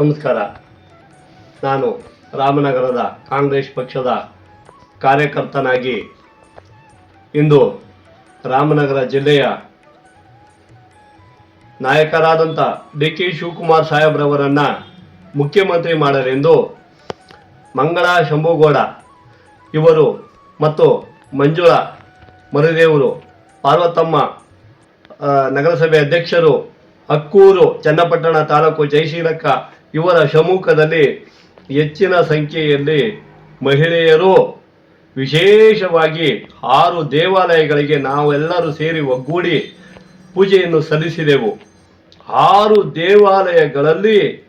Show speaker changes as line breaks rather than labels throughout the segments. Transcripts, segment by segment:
ನಮಸ್ಕಾರ. ನಾನು ರಾಮನಗರದ ಕಾಂಗ್ರೆಸ್ ಪಕ್ಷದ ಕಾರ್ಯಕರ್ತನಾಗಿ ಇಂದು ರಾಮನಗರ ಜಿಲ್ಲೆಯ ನಾಯಕರಾದಂಥ ಡಿ ಕೆ ಶಿವಕುಮಾರ್ ಸಾಹೇಬ್ರವರನ್ನು ಮುಖ್ಯಮಂತ್ರಿ ಮಾಡಲೆಂದು ಮಂಗಳ ಶಂಭುಗೌಡ, ಇವರು ಮತ್ತು ಮಂಜುಳಾ ಮರುದೇವರು, ಪಾರ್ವತಮ್ಮ ನಗರಸಭೆ ಅಧ್ಯಕ್ಷರು, ಅಕ್ಕೂರು, ಚನ್ನಪಟ್ಟಣ ತಾಲೂಕು ಜಯಶೀಲಕ್ಕ ಇವರ ಶಮುಖದಲ್ಲಿ ಹೆಚ್ಚಿನ ಸಂಖ್ಯೆಯಲ್ಲಿ ಮಹಿಳೆಯರು ವಿಶೇಷವಾಗಿ ಆರು ದೇವಾಲಯಗಳಿಗೆ ನಾವೆಲ್ಲರೂ ಸೇರಿ ಒಗ್ಗೂಡಿ ಪೂಜೆಯನ್ನು ಸಲ್ಲಿಸಿದೆವು. ಆರು ದೇವಾಲಯಗಳಲ್ಲಿ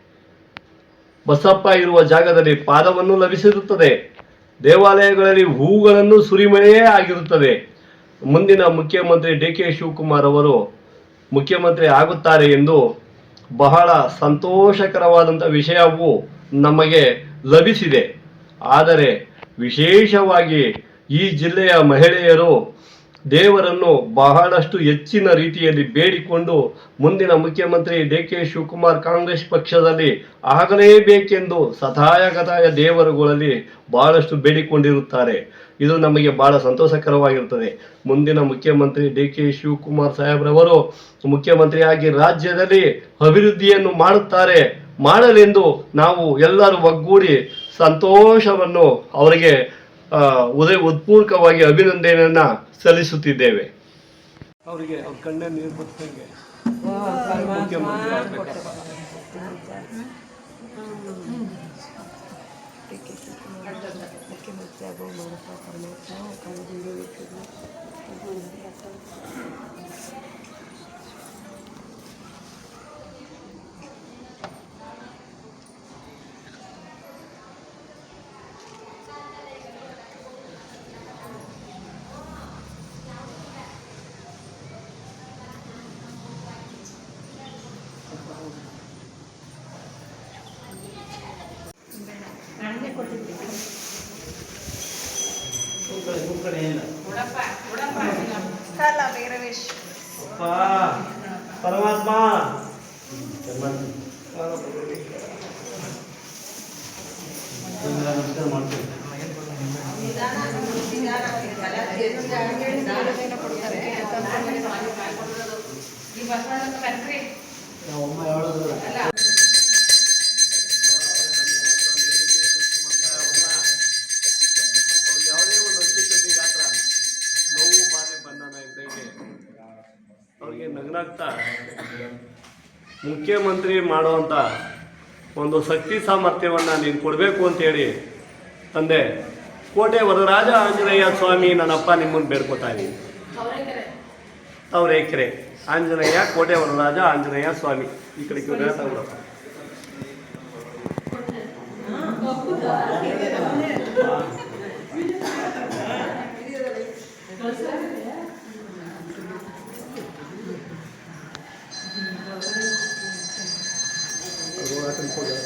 ಬಸಪ್ಪ ಇರುವ ಜಾಗದಲ್ಲಿ ಪಾದವನ್ನು ಲಭಿಸಿರುತ್ತದೆ. ದೇವಾಲಯಗಳಲ್ಲಿ ಹೂಗಳನ್ನು ಸುರಿಮಳೆಯೇ ಆಗಿರುತ್ತದೆ. ಮುಂದಿನ ಮುಖ್ಯಮಂತ್ರಿ ಡಿ ಕೆ ಶಿವಕುಮಾರ್ ಅವರು ಮುಖ್ಯಮಂತ್ರಿ ಆಗುತ್ತಾರೆ ಎಂದು ಬಹಳ ಸಂತೋಷಕರವಾದಂಥ ವಿಷಯವು ನಮಗೆ ಲಭಿಸಿದೆ. ಆದರೆ ವಿಶೇಷವಾಗಿ ಈ ಜಿಲ್ಲೆಯ ಮಹಿಳೆಯರು ದೇವರನ್ನು ಬಹಳಷ್ಟು ಹೆಚ್ಚಿನ ರೀತಿಯಲ್ಲಿ ಬೇಡಿಕೊಂಡು ಮುಂದಿನ ಮುಖ್ಯಮಂತ್ರಿ ಡಿ ಕೆ ಶಿವಕುಮಾರ್ ಕಾಂಗ್ರೆಸ್ ಪಕ್ಷದಲ್ಲಿ ಆಗಲೇಬೇಕೆಂದು ಸದಾಯಗದಾಯ ದೇವರುಗಳಲ್ಲಿ ಬಹಳಷ್ಟು ಬೇಡಿಕೊಂಡಿರುತ್ತಾರೆ. ಇದು ನಮಗೆ ಬಹಳ ಸಂತೋಷಕರವಾಗಿರುತ್ತದೆ. ಮುಂದಿನ ಮುಖ್ಯಮಂತ್ರಿ ಡಿ ಕೆ ಶಿವಕುಮಾರ್ ಸಾಹೇಬ್ರವರು ಮುಖ್ಯಮಂತ್ರಿಯಾಗಿ ರಾಜ್ಯದಲ್ಲಿ ಅಭಿವೃದ್ಧಿಯನ್ನು ಮಾಡುತ್ತಾರೆ, ಮಾಡಲೆಂದು ನಾವು ಎಲ್ಲರೂ ಒಗ್ಗೂಡಿ ಸಂತೋಷವನ್ನು ಅವರಿಗೆ ಉದಯ ಉತ್ಪೂರ್ವಕವಾಗಿ ಅಭಿನಂದನೆಯನ್ನ ಸಲ್ಲಿಸುತ್ತಿದ್ದೇವೆ. ಅವರಿಗೆ ಅವ್ರ ಕಣ್ಣೇ ನೀರು ಬರ್ತಂಗೆ. ಮುಖ್ಯಮಂತ್ರಿ ಆಗ್ಬೇಕಪ್ಪ.
ಮುಖ್ಯಮಂತ್ರಿ ಆಗೋ ಮಾಡಪ್ಪ ಪರಮಾತ್ಮ ಕಣ್ಣು ನಮಸ್ಕಾರ
ಮಾಡ್ತೀನಿ ಭೈರವೇಶ್
ಅಪ್ಪ, ಪರಮಾತ್ಮ. ಅವ್ರಿಗೆ ನಗ್ನಾಗ್ತಾ ಮುಖ್ಯಮಂತ್ರಿ ಮಾಡುವಂಥ ಒಂದು ಶಕ್ತಿ ಸಾಮರ್ಥ್ಯವನ್ನು ನೀನು ಕೊಡಬೇಕು ಅಂತೇಳಿ ತಂದೆ, ಕೋಟೆ ವರರಾಜ ಆಂಜನೇಯ ಸ್ವಾಮಿ ನನ್ನಪ್ಪ ನಿಮ್ಮನ್ನು ಬೇಡ್ಕೊತಾ ಇದ್ದೀನಿ. ತವರೇಕೆರೆ ಆಂಜನೇಯ, ಕೋಟೆ ವರರಾಜ ಆಂಜನೇಯ ಸ್ವಾಮಿ. ಈ ಕಡೆ ತಗೊಳಪ್ಪ ಹೋರಾಟಕ್ಕೆ ಹೋಗಿ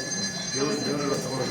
ದೇವರು ದೇವರೆಲ್ಲ ತಗೊಂಡು